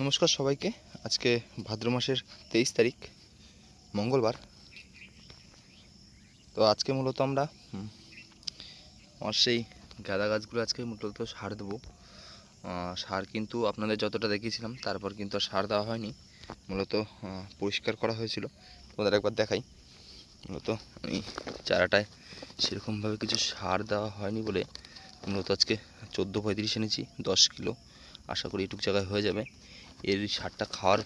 নমস্কার সবাইকে। আজকে ভাদ্র মাসের তেইশ তারিখ, মঙ্গলবার। তো আজকে মূলত আমরা আমার সেই গাঁদা গাছগুলো আজকে মূলত সার দেবো। সার কিন্তু আপনাদের যতটা দেখিয়েছিলাম, তারপর কিন্তু সার দেওয়া হয়নি। মূলত পরিষ্কার করা হয়েছিল। তোমাদের একবার দেখাই। মূলত আমি চারাটায় সেরকমভাবে কিছু সার দেওয়া হয়নি বলে মূলত আজকে চোদ্দ পঁয়ত্রিশ এনেছি, দশ কিলো। আশা করি এটুক জায়গায় হয়ে যাবে। এর সারটা খাওয়ার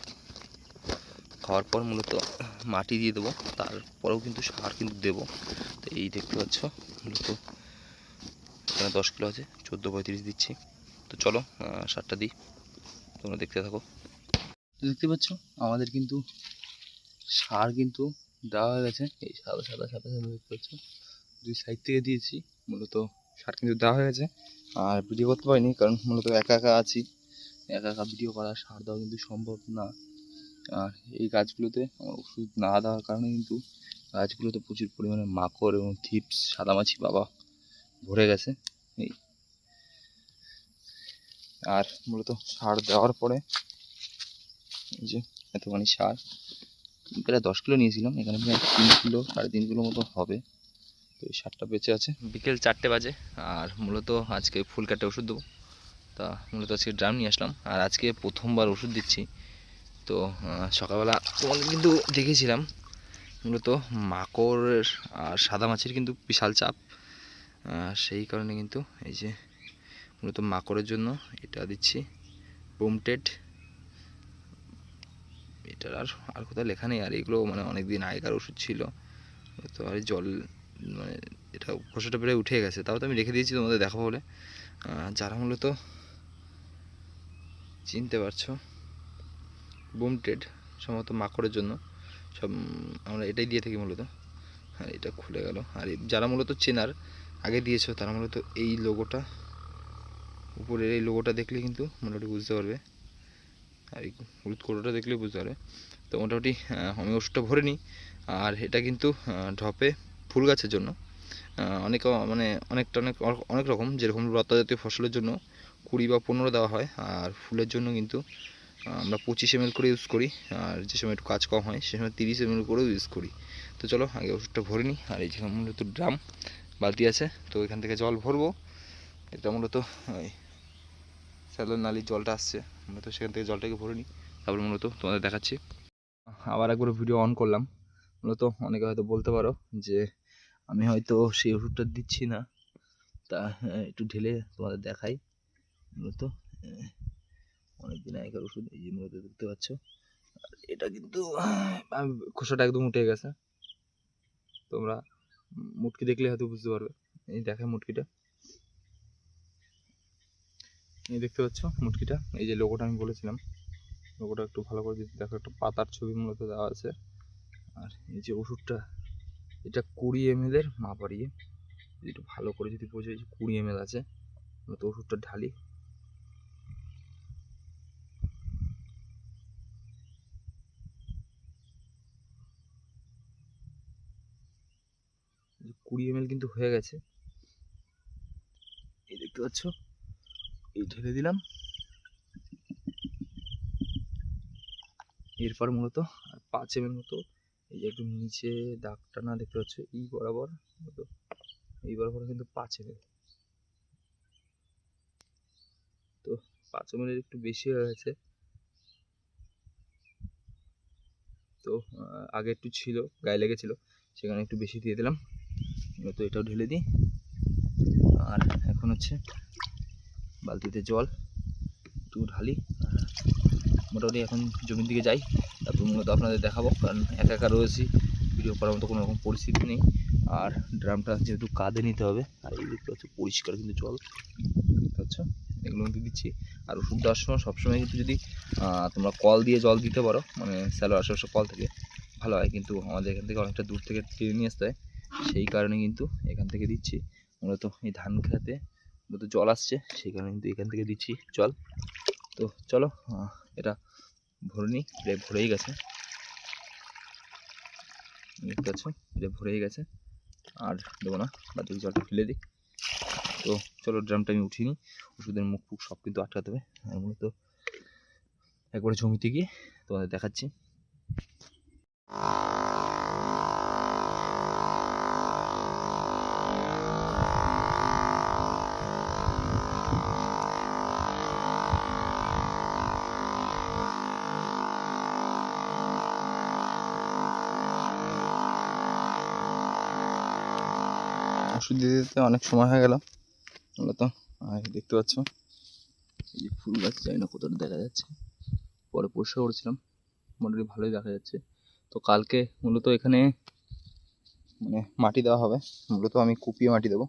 খাওয়ার পর মূলত মাটি দিয়ে দেবো। তারপরেও কিন্তু সার কিন্তু দেবো। তো এই দেখতে পাচ্ছ, মূলত এখানে দশ কিলো আছে, চোদ্দ পঁয়ত্রিশ দিচ্ছি। তো চলো সারটা দিই। তোমরা দেখতে থাকো। দেখতে পাচ্ছ, আমাদের কিন্তু সার কিন্তু দেওয়া হয়ে গেছে। এই সাদা সাদা সাদা সাদা দেখতে পাচ্ছ। দুই সাইড থেকে দিয়েছি, মূলত সার কিন্তু দেওয়া হয়ে গেছে। আর ভিডিও করতে পারিনি, কারণ মূলত একা একা আছি। একা একা ভিডিও করা সার দেওয়া কিন্তু সম্ভব না। আর এই গাছগুলোতে আমার ওষুধ না দেওয়ার কারণে কিন্তু গাছগুলোতে প্রচুর পরিমাণে মাকড় এবং থিপস সাদামাছি বাবা ভরে গেছে। এই। আর মূলত সার দেওয়ার পরে এই যে এতখানি সার, প্রায় দশ কিলো নিয়েছিলাম, এখানে প্রায় তিন কিলো, সাড়ে তিন কিলো মতো হবে। তো এই সারটা বেঁচে আছে। বিকেল চারটে বাজে, আর মূলত আজকে ফুল কাটে ওষুধ দেবো। তা মূলত আজকে ড্রাম নিয়ে আসলাম। আর আজকে প্রথমবার ওষুধ দিচ্ছি। তো সকালবেলা তোমাদের কিন্তু দেখেছিলাম মূলত মাকড়ের আর সাদা মাছের কিন্তু বিশাল চাপ। সেই কারণে কিন্তু এই যে মূলত মাকড়ের জন্য এটা দিচ্ছি। বোমটেড এটার আর আর কোথাও লেখা নেই। আর এগুলো মানে অনেক দিন আগেকার ওষুধ ছিল। তো আর জল মানে এটা খোসাটা প্রায় উঠে গেছে। তাও তো আমি রেখে দিয়েছি তোমাদের দেখাবো বলে। যারা মূলত চিনতে পারছ? বুমটেড সম্ভবত মাকড়ের জন্য। সব, আমরা এটাই দিয়ে থাকি মূলত। আর এটা খুলে গেল। আর যারা মূলত চেনার, আগে দিয়েছ, তারা মূলত এই লোগোটা উপরের এই লোগোটা দেখলে কিন্তু মোটামুটি বুঝতে পারবে। আর এই হলুদ কোটোটা দেখলে বুঝতে পারবে। তো মোটামুটি আমি ওষুধটা ভরে নিই। আর এটা কিন্তু ঢপে ফুল গাছের জন্য। অনেক মানে অনেকটা অনেক অনেক রকম, যেরকম লতা জাতীয় ফসলের জন্য। কুড়ি বা পনেরো দেওয়া হয় আর ফুলের জন্য কিন্তু আমরা পঁচিশ এম করে ইউজ করি আর যে সময় একটু কাজ কম হয় সে সময় তিরিশ এম করেও ইউজ করি। তো চলো আগে ওষুধটা ভরে নিই আর এই যেখানে মূলত ড্রাম বালতি আছে তো এখান থেকে জল ভরবো। এটা মূলত ওই স্যালোর নালির জলটা আসছে আমরা তো সেখান থেকে জলটাকে ভরে নিই। তারপর মূলত তোমাদের দেখাচ্ছি। আবার একবার ভিডিও অন করলাম। মূলত অনেকে হয়তো বলতে পারো যে আমি হয়তো সেই ওষুধটা দিচ্ছি না। তা হ্যাঁ, একটু ঢেলে তোমাদের দেখাই। মূলত আহ, অনেকদিন আগেকার ওষুধ এই যে মূলত দেখতে পাচ্ছ। আর এটা কিন্তু খোসাটা একদম উঠে গেছে। তোমরা মুটকি দেখলে হয়তো বুঝতে পারবে। এই দেখায় মুটকিটা। এই দেখতে পাচ্ছ মুটকিটা? এই যে লোগোটা আমি বলেছিলাম। লোগোটা একটু ভালো করে দেখো একটা পাতার ছবি মূলত দেওয়া আছে। আর এই যে ওষুধটা এটা কুড়ি এম এর মাপারিয়ে একটু ভালো করে যদি বোঝো এই যে কুড়ি এম এল আছে মূলত ওষুধটা ঢালি। কুড়ি এম কিন্তু হয়ে গেছে। এই দেখতে পাচ্ছ? এই ঢেলে দিলাম। এরপর মূলত পাঁচ এম মতো এই যে একদম নিচে দাগটা না দেখতে পাচ্ছ? এই বরাবর এই বরাবর কিন্তু পাঁচ এম তো পাঁচ এম একটু বেশি হয়ে গেছে। তো আগে একটু ছিল, গায়ে লেগেছিল, সেখানে একটু বেশি দিয়ে দিলাম। তো এটাও ঢেলে দিই। আর এখন হচ্ছে বালতিতে জল, একটু ঢালি। মোটামুটি এখন জমির দিকে যাই, তারপর মূলত আপনাদের দেখাবো। কারণ একা একা রয়েছি ভিডিও করার মতো কোনো রকম পরিস্থিতি নেই। আর ড্রামটা যেহেতু কাঁধে নিতে হবে, আর এই দেখতে পাচ্ছ পরিষ্কার কিন্তু জল। পাচ্ছ? এগুলো কিন্তু দিচ্ছি। আর ওষুধ দেওয়ার সময় সবসময় কিন্তু যদি তোমরা কল দিয়ে জল দিতে পারো মানে স্যালো আশেপাশে কল থেকে, ভালো হয়। কিন্তু আমাদের এখান থেকে অনেকটা দূর থেকে টেনে নিয়ে আসতে হয়। সেই কারণে কিন্তু এখান থেকে দিচ্ছি। মূলত এই ধান খেতে মূলত জল আসছে, সেই কারণে কিন্তু এখান থেকে দিচ্ছি জল। তো চলো এটা ভরে নিই প্রায় ভরেই গেছে। দেখতে এটা ভরেই গেছে। আর দেবো না বাকি জলটা ফেলে দিই। তো চলো, ড্রামটা আমি উঠিয়ে নিই। ওষুধের মুখ ফুক সব কিন্তু আটকাতে হবে। আর মূলত একবারে জমিতে গিয়ে তোমাদের দেখাচ্ছি। ওষুধ দিতে দিতে অনেক সময় হয়ে গেল মূলত আর দেখতে পাচ্ছ, এই যে ফুল গাছ, জানি না কতটা দেখা যাচ্ছে। পরে পরিষ্কার করেছিলাম, মোটামুটি ভালোই দেখা যাচ্ছে। তো কালকে মূলত এখানে মানে মাটি দেওয়া হবে। মূলত আমি কুপিয়ে মাটি দেবো।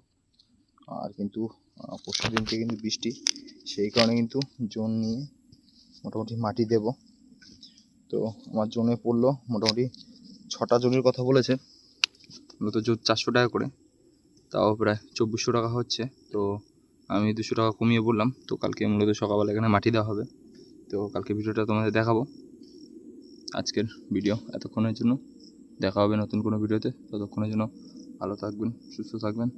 আর কিন্তু পরশু দিন থেকে কিন্তু বৃষ্টি, সেই কারণে কিন্তু জোন নিয়ে মোটামুটি মাটি দেব। তো আমার জোনে পড়ল, মোটামুটি ছটা জনের কথা বলেছে। মূলত জোর চারশো টাকা করে। তাও প্রায় চব্বিশশো টাকা হচ্ছে। তো আমি দুশো টাকা কমিয়ে বললাম, তো কালকে মূলত সকালবেলা এখানে মাটি দেওয়া হবে। তো কালকে ভিডিওটা তোমাদের দেখাবো। আজকের ভিডিও এতক্ষণের জন্য। দেখা হবে নতুন কোনো ভিডিওতে। ততক্ষণের জন্য ভালো থাকবেন, সুস্থ থাকবেন।